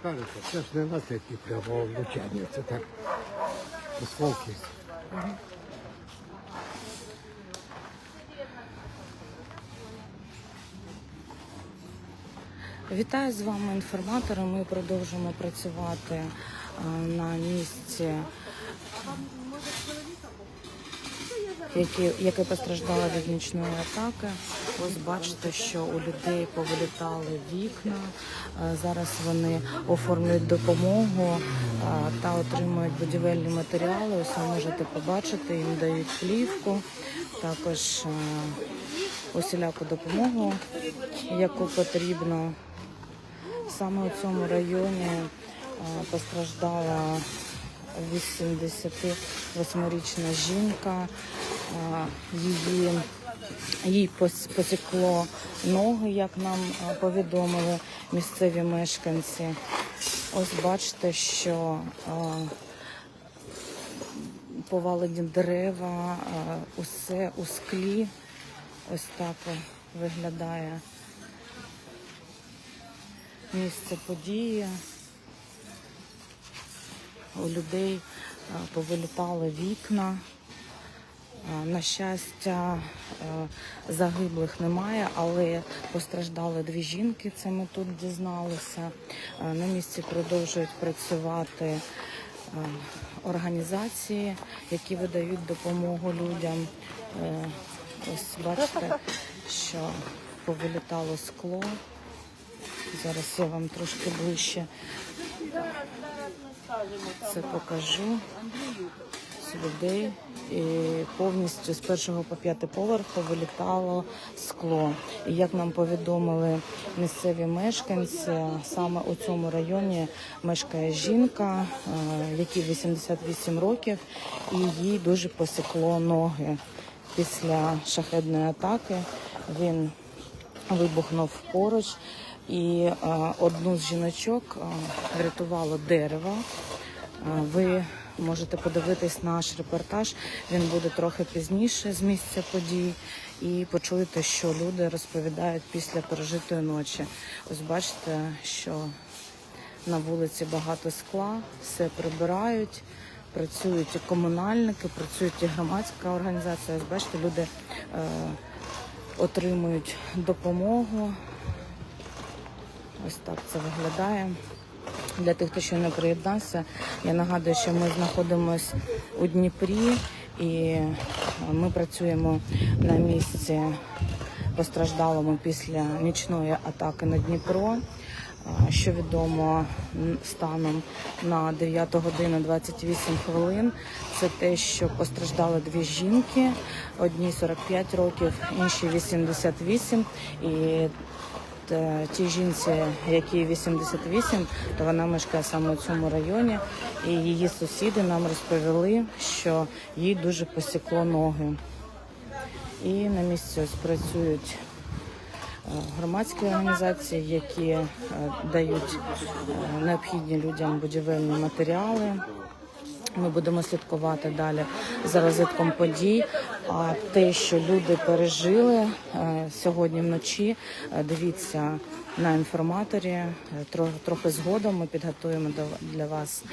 скажете, це ж не наслідки прямого влучання, це так осколки. Вітаю з вами інформатори. Ми продовжуємо працювати е, на місці, яке, яке постраждало від нічної атаки. Ось бачите, що у людей повилітали вікна. Е, Зараз вони оформлюють допомогу е, та отримують будівельні матеріали. Ось ви можете побачити, їм дають плівку, також е, усіляку допомогу, яку потрібно. Саме у цьому районі постраждала 88-річна жінка. Її, їй посікло ноги, як нам повідомили місцеві мешканці. Ось бачите, що повалені дерева, усе у склі. Ось так виглядає місце події. У людей е, повилітали вікна. Е, На щастя, е, загиблих немає, але постраждали дві жінки. Це ми тут дізналися. На місці продовжують працювати організації, які видають допомогу людям. Ось бачите, що повилітало скло. Зараз я вам трошки ближче це покажу з людей. І повністю з першого по п'ятий поверху вилітало скло. І як нам повідомили місцеві мешканці, саме у цьому районі мешкає жінка, е, якій 88 років, і їй дуже посікло ноги після шахедної атаки. Він вибухнув поруч, і е, одну з жіночок е, врятувало дерево. Е, Ви можете подивитись наш репортаж. Він буде трохи пізніше з місця подій. І почуєте, що люди розповідають після пережитої ночі. Ось бачите, що на вулиці багато скла, все прибирають, працюють і комунальники, працюють і громадська організація. Ось бачите, люди е, отримують допомогу. Ось так це виглядає. Для тих, хто ще не приєднався, я нагадую, що ми знаходимося у Дніпрі і ми працюємо на місці постраждалому після нічної атаки на Дніпро. Що відомо станом на 9 годину 28 хвилин, це те, що постраждали дві жінки, одній 45 років, іншій 88. І тій жінці, якій 88, то вона мешкає саме у цьому районі. І її сусіди нам розповіли, що їй дуже посікло ноги. І на місці ось працюють е, громадські організації, які е, дають е, необхідні людям будівельні матеріали. Ми будемо слідкувати далі за розвитком подій. А те, що люди пережили е, сьогодні вночі, е, дивіться на інформаторі. Е, Трохи згодом ми підготуємо для вас